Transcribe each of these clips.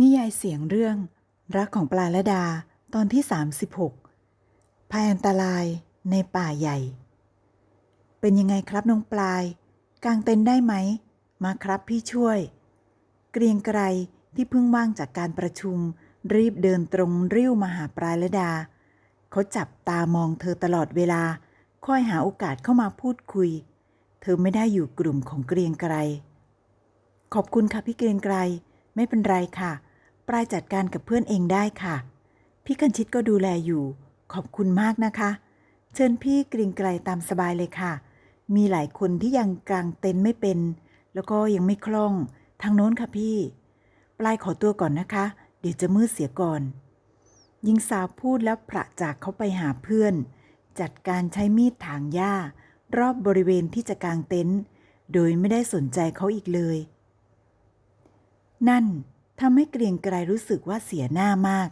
นิยายเสียงเรื่อง รักของปลาละดาตอนที่ 36ภัยอันตรายในป่าใหญ่ เป็นยังไงครับน้องปลาย กางเต็นได้ไหม มาครับพี่ช่วย เกรียงไกรที่เพิ่งว่างจากการประชุม รีบเดินตรงริ้วมาหาปลายละดา เขาจับตามองเธอตลอดเวลาคอยหาโอกาสเข้ามาพูดคุย เธอไม่ได้อยู่กลุ่มของเกรียงไกรขอบคุณค่ะพี่เกรียงไกรไม่เป็นไรค่ะ ปลายจัดการกับเพื่อนเองได้ค่ะ พี่คันชิตก็ดูแลอยู่ ขอบคุณมากนะคะ เชิญพี่กรีงไกรตามสบายเลยค่ะ มีหลายคนที่ยังกางเต็นท์ไม่เป็น แล้วก็ยังไม่คล่อง ทางโน้นค่ะพี่ ปลายขอตัวก่อนนะคะ เดี๋ยวจะมืดเสียก่อนหญิงสาวพูดแล้วพระจากเขาไปหาเพื่อน จัดการใช้มีดถางหญ้า รอบบริเวณที่จะกางเต็นท์โดยไม่ได้สนใจเขาอีกเลย นั่น ทำให้เกรียงไกรรู้สึกว่าเสียหน้ามาก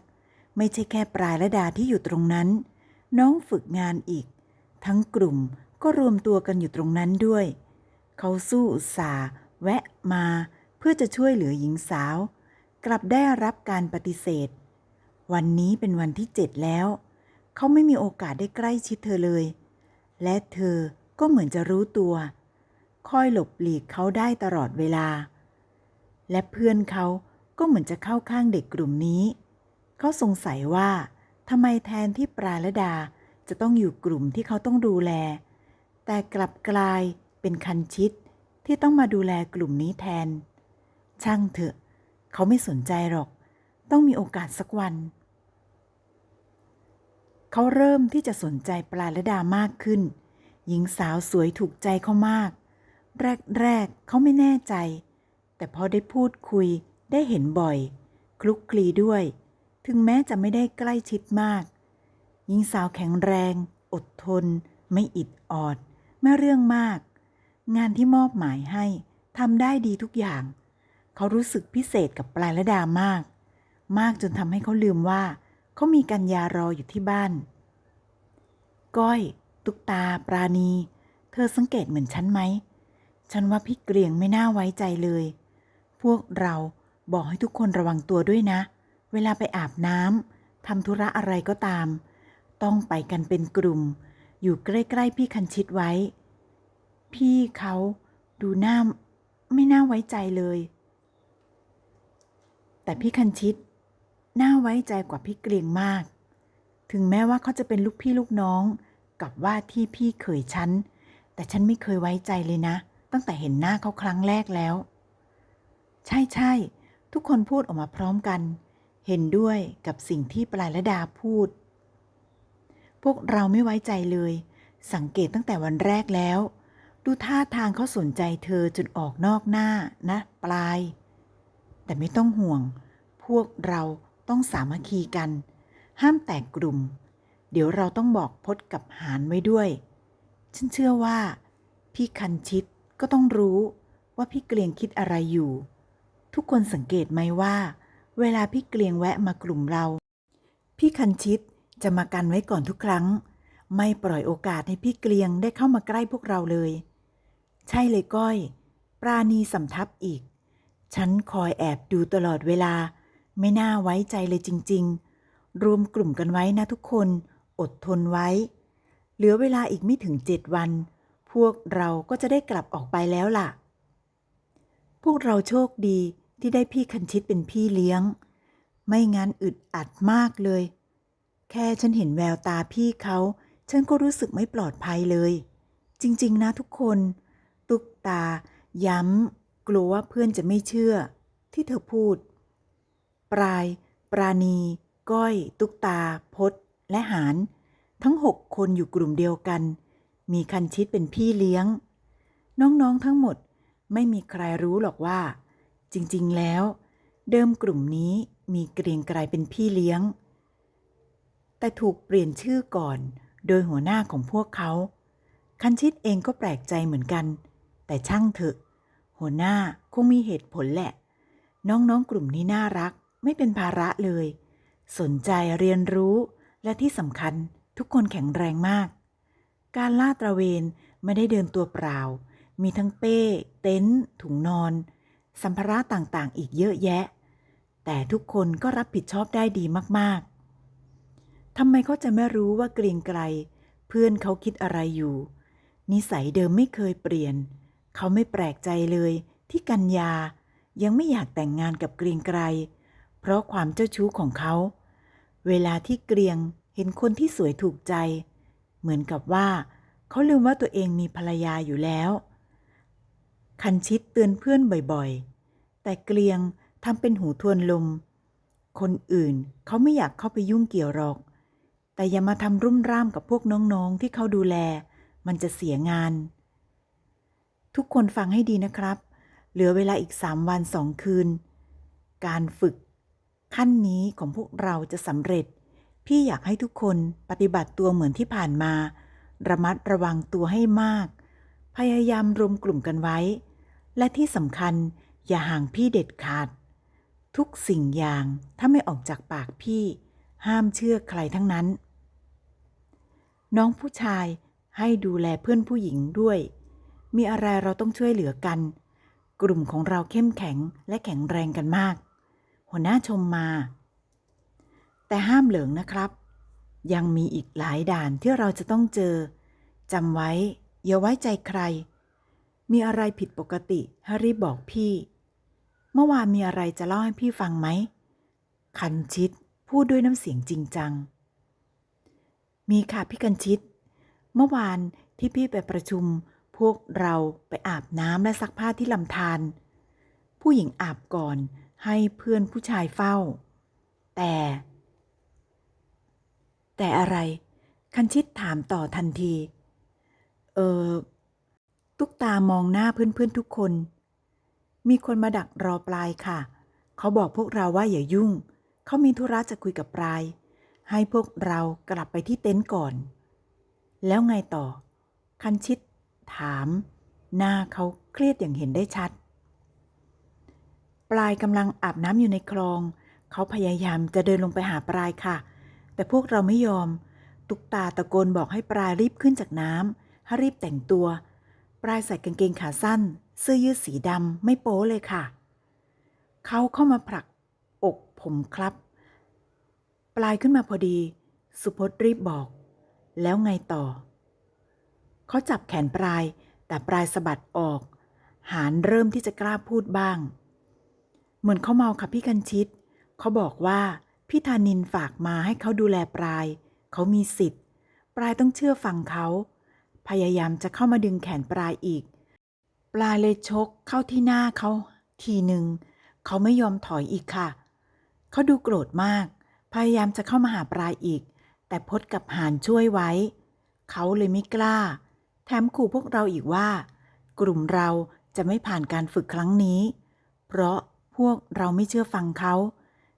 ไม่ใช่แค่ปลายและดาที่อยู่ตรงนั้น น้องฝึกงานอีก ทั้งกลุ่มก็รวมตัวกันอยู่ตรงนั้นด้วย เขาสู้อุตสาห์แวะมา เพื่อจะช่วยเหลือหญิงสาว กลับได้รับการปฏิเสธ วันนี้เป็นวันที่เจ็ดแล้ว เขาไม่มีโอกาสได้ใกล้ชิดเธอเลย และเธอก็เหมือนจะรู้ตัว คอยหลบหลีกเขาได้ตลอดเวลา และเพื่อนเขา ก็เหมือนจะเข้าข้างเด็กกลุ่มนี้ เขาสงสัยว่าทำไมแทนที่ปราละดาจะต้องอยู่กลุ่มที่เขาต้องดูแล แต่กลับกลายเป็นคันชิดที่ต้องมาดูแลกลุ่มนี้แทน ช่างเถอะ เขาไม่สนใจหรอก ต้องมีโอกาสสักวัน เขาเริ่มที่จะสนใจปลาละดามากขึ้น หญิงสาวสวยถูกใจเขามาก แรกๆเขาไม่แน่ใจ แต่พอได้พูดคุย ได้เห็นบ่อย คลุกคลีด้วย ถึงแม้จะไม่ได้ใกล้ชิดมาก หญิงสาวแข็งแรง อดทน ไม่อิดออด ไม่เรื่องมาก งานที่มอบหมายให้ทำได้ดีทุกอย่าง เขารู้สึกพิเศษกับปลายและดามาก มากจนทำให้เขาลืมว่า เขามีกัญญารออยู่ที่บ้าน ก้อย ตุกตา ปราณี เธอสังเกตเหมือนฉันไหม ฉันว่าพี่เกรียงไม่น่าไว้ใจเลย พวกเรา บอกให้ทุกคนระวังตัวด้วยนะ เวลาไปอาบน้ำทำธุระอะไรก็ตาม ต้องไปกันเป็นกลุ่ม อยู่ใกล้ๆพี่คันชิดไว้ พี่เขาดูหน้าไม่น่าไว้ใจเลย แต่พี่คันชิดน่าไว้ใจกว่าพี่เกรียงมาก ถึงแม้ว่าเขาจะเป็นลูกพี่ลูกน้องกับว่าที่พี่เขยฉัน แต่ฉันไม่เคยไว้ใจเลยนะ ตั้งแต่เห็นหน้าเขาครั้งแรกแล้ว ใช่ใช่ ทุกคนพูดออกมาพร้อมกัน เห็นด้วยกับสิ่งที่ปลายละดาพูด พวกเราไม่ไว้ใจเลย สังเกตตั้งแต่วันแรกแล้ว ดูท่าทางเขาสนใจเธอจนออกนอกหน้านะ ปลาย แต่ไม่ต้องห่วง พวกเราต้องสามัคคีกัน ห้ามแตกกลุ่ม เดี๋ยวเราต้องบอกพดกับหารไว้ด้วย ฉันเชื่อว่า พี่คันชิตก็ต้องรู้ว่าพี่เกลียงคิดอะไรอยู่ ทุกคนสังเกตไหมว่า เวลาพี่เกลียงแวะมากลุ่มเรา พี่คันชิตจะมากันไว้ก่อนทุกครั้ง ไม่ปล่อยโอกาสให้พี่เกลียงได้เข้ามาใกล้พวกเราเลย ใช่เลยก้อย ปราณีสำทับอีก ฉันคอยแอบดูตลอดเวลา ไม่น่าไว้ใจเลยจริง ๆ รวมกลุ่มกันไว้นะทุกคน อดทนไว้ เหลือเวลาอีกไม่ถึงเจ็ดวัน พวกเราก็จะได้กลับออกไปแล้วล่ะ พวกเราโชคดี ที่ได้พี่คันชิตเป็นพี่เลี้ยง ไม่งั้นอึดอัดมากเลย แค่ฉันเห็นแววตาพี่เขา ฉันก็รู้สึกไม่ปลอดภัยเลย จริง ๆ นะทุกคน ตุกตา ย้ำ กลัวว่าเพื่อนจะไม่เชื่อ ที่เธอพูด ปลาย ปราณี ก้อย ตุกตา พศและหารทั้งหกคนอยู่กลุ่มเดียวกัน มีคันชิตเป็นพี่เลี้ยง น้องๆทั้งหมดไม่มีใครรู้หรอกว่า จริงๆ แล้ว เดิมกลุ่มนี้มีเกรียงไกรเป็นพี่เลี้ยง แต่ถูกเปลี่ยนชื่อก่อนโดยหัวหน้าของพวกเขา คันชิตเองก็แปลกใจเหมือนกัน แต่ช่างเถอะ หัวหน้าคงมีเหตุผลแหละ น้องๆ กลุ่มนี้น่ารักไม่เป็นภาระเลย สนใจเรียนรู้และที่สำคัญทุกคนแข็งแรงมาก การลาดตระเวนไม่ได้เดินตัวเปล่า มีทั้งเป้ เต็นท์ถุงนอน สัมภาระต่างๆ อีกเยอะแยะ แต่ทุกคนก็รับผิดชอบได้ดีมากๆทำไมเขาจะไม่รู้ว่าเกรียงไกรเพื่อนเขาคิดอะไรอยู่ นิสัยเดิมไม่เคยเปลี่ยน เขาไม่แปลกใจเลยที่กัญญายังไม่อยากแต่งงานกับเกรียงไกรเพราะความเจ้าชู้ของเขา เวลาที่เกรียงเห็นคนที่สวยถูกใจ เหมือนกับว่า เขาลืมว่าตัวเองมีภรรยาอยู่แล้ว คันชิดเตือนเพื่อนบ่อยๆ แต่เกลียงทำเป็นหูทวนลม คนอื่นเขาไม่อยากเข้าไปยุ่งเกี่ยวหรอก แต่อย่ามาทำรุ่มร่ามกับพวกน้องๆ ที่เขาดูแล มันจะเสียงาน ทุกคนฟังให้ดีนะครับ เหลือเวลาอีกสามวันสองคืน การฝึก ขั้นนี้ของพวกเราจะสำเร็จ พี่อยากให้ทุกคนปฏิบัติตัวเหมือนที่ผ่านมา ระมัดระวังตัวให้มาก พยายามรวมกลุ่มกันไว้ และที่สำคัญอย่าห่างพี่เด็ดขาด ทุกสิ่งอย่างถ้าไม่ออกจากปากพี่ ห้ามเชื่อใครทั้งนั้น น้องผู้ชายให้ดูแลเพื่อนผู้หญิงด้วย มีอะไรเราต้องช่วยเหลือกัน กลุ่มของเราเข้มแข็งและแข็งแรงกันมาก หัวหน้าชมมา แต่ห้ามเหลิงนะครับ ยังมีอีกหลายด่านที่เราจะต้องเจอจำไว้ อย่าไว้ใจใคร มีอะไรผิดปกติให้รีบบอกพี่ เมื่อวานมีอะไรจะเล่าให้พี่ฟังไหม คันชิตพูดด้วยน้ำเสียงจริงจัง มีค่ะพี่คันชิตเมื่อวานที่พี่ไปประชุม พวกเราไปอาบน้ำและซักผ้าที่ลำธาร ผู้หญิงอาบก่อนให้เพื่อนผู้ชายเฝ้า แต่ แต่อะไร คันชิตถามต่อทันที เออตุ๊กตามองหน้าเพื่อนๆทุกคน มีคนมาดักรอปลายค่ะ เขาบอกพวกเราว่าอย่ายุ่ง เขามีธุระจะคุยกับปลาย ให้พวกเรากลับไปที่เต็นท์ก่อน แล้วไงต่อ คันชิตถาม หน้าเขาเครียดอย่างเห็นได้ชัด ปลายกำลังอาบน้ำอยู่ในคลอง เขาพยายามจะเดินลงไปหาปลายค่ะ แต่พวกเราไม่ยอม ตุกตาตะโกนบอกให้ปลายรีบขึ้นจากน้ำ ให้รีบแต่งตัว ปลายใส่กางเกงขาสั้น เสื้อยืดสีดำไม่โป๊เลยค่ะ เขาเข้ามาผลักอกผมครับ ปลายขึ้นมาพอดี สุพจน์รีบบอก แล้วไงต่อ เขาจับแขนปลาย แต่ปลายสะบัดออก หานเริ่มที่จะกล้าพูดบ้าง เหมือนเขาเมาค่ะพี่กันชิตเขาบอกว่าพี่ธานินฝากมาให้เขาดูแลปลาย เขามีสิทธิ์ ปลายต้องเชื่อฟังเขา พยายามจะเข้ามาดึงแขนปลายอีก ปลายเลยชกเข้าที่หน้าเขาทีหนึ่ง เขาไม่ยอมถอยอีกค่ะ เขาดูโกรธมาก พยายามจะเข้ามาหาปลายอีก แต่พดกับหานช่วยไว้ เขาเลยไม่กล้า แถมขู่พวกเราอีกว่า กลุ่มเราจะไม่ผ่านการฝึกครั้งนี้ เพราะพวกเราไม่เชื่อฟังเขา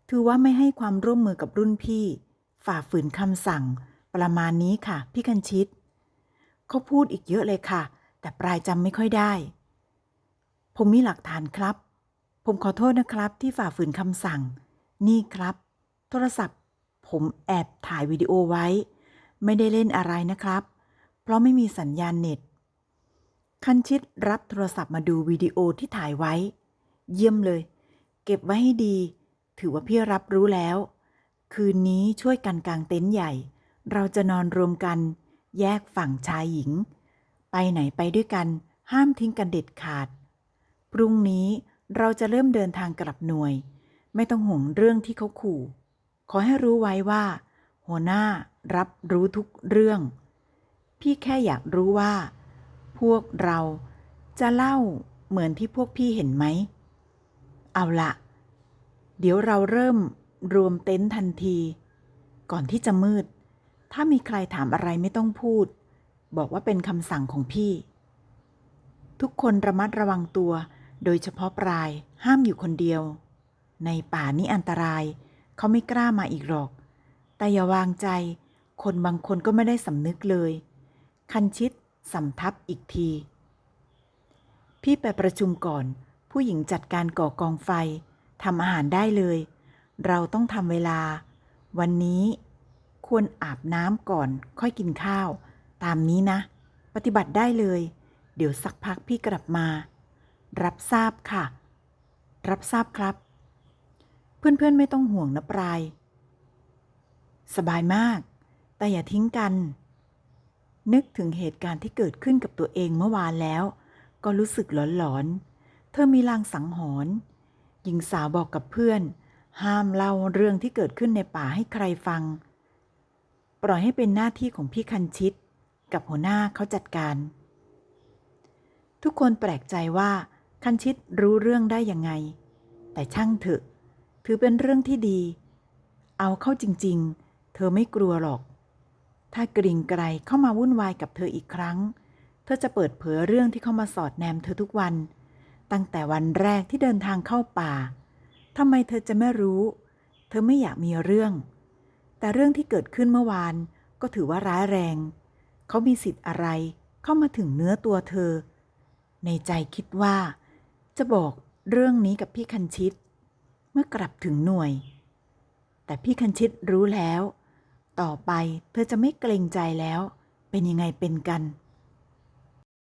ถือว่าไม่ให้ความร่วมมือกับรุ่นพี่ ฝ่าฝืนคำสั่ง ประมาณนี้ค่ะ พี่กันชิต เขาพูดอีกเยอะเลยค่ะ แต่ปลายจำไม่ค่อยได้ ผมมีหลักฐานครับ ผมขอโทษนะครับที่ฝ่าฝืนคำสั่ง นี่ครับ โทรศัพท์ ผมแอบถ่ายวิดีโอไว้ ไม่ได้เล่นอะไรนะครับ เพราะไม่มีสัญญาณเน็ต คันชิตรับโทรศัพท์มาดูวิดีโอที่ถ่ายไว้ เยี่ยมเลย เก็บไว้ให้ดี ถือว่าพี่รับรู้แล้ว คืนนี้ช่วยกันกางเต็นท์ใหญ่ เราจะนอนรวมกัน แยกฝั่งชายหญิง ไปไหนไปด้วยกัน ห้ามทิ้งกันเด็ดขาด พรุ่งนี้เราจะเริ่มเดินทางกลับหน่วย ไม่ต้องห่วงเรื่องที่เขาขู่ ขอให้รู้ไว้ว่า หัวหน้ารับรู้ทุกเรื่อง พี่แค่อยากรู้ว่า พวกเราจะเล่าเหมือนที่พวกพี่เห็นไหม เอาละเดี๋ยวเราเริ่มรวมเต็นท์ทันที ก่อนที่จะมืด ถ้ามีใครถามอะไรไม่ต้องพูด บอกว่าเป็นคำสั่งของพี่ ทุกคนระมัดระวังตัว โดยเฉพาะปลายห้ามอยู่คนเดียว ในป่านี้อันตราย เขาไม่กล้ามาอีกหรอก แต่อย่าวางใจ คนบางคนก็ไม่ได้สำนึกเลย คันชิดสำทับอีกที พี่ไปประชุมก่อน ผู้หญิงจัดการก่อกองไฟทำอาหารได้เลย เราต้องทำเวลา วันนี้ ควรอาบน้ำก่อน ค่อยกินข้าว ตามนี้นะ ปฏิบัติได้เลย เดี๋ยวสักพักพี่กลับมา รับทราบค่ะ รับทราบครับเเพื่อนๆไม่ต้องห่วงนะปลาย สบายมาก แต่อย่าทิ้งกัน นึกถึงเหตุการณ์ที่เกิดขึ้นกับตัวเองเมื่อวานแล้ว ก็รู้สึกหลอนๆ เธอมีลางสังหรณ์หญิงสาวบอกกับเพื่อน ห้ามเล่าเรื่องที่เกิดขึ้นในป่าให้ใครฟัง ปล่อยให้เป็นหน้าที่ของพี่คันชิต กับหัวหน้าเขาจัดการ ทุกคนแปลกใจว่าคันชิตรู้เรื่องได้ยังไง แต่ช่างเถอะ ถือเป็นเรื่องที่ดี เอาเข้าจริง ๆ เธอไม่กลัวหรอก ถ้ากริ่งไกรเข้ามาวุ่นวายกับเธออีกครั้ง เธอจะเปิดเผยเรื่องที่เข้ามาสอดแนมเธอทุกวัน ตั้งแต่วันแรกที่เดินทางเข้าป่าทำไมเธอจะไม่รู้ เธอไม่อยากมีเรื่อง แต่เรื่องที่เกิดขึ้นเมื่อวานก็ถือว่าร้ายแรง เขามีสิทธิ์อะไรเข้ามาถึงเนื้อตัวเธอ ในใจคิดว่า จะบอกเรื่องนี้กับพี่คันชิต เมื่อกลับถึงหน่วย แต่พี่คันชิตรู้แล้ว ต่อไปเธอจะไม่เกรงใจแล้ว เป็นยังไงเป็นกัน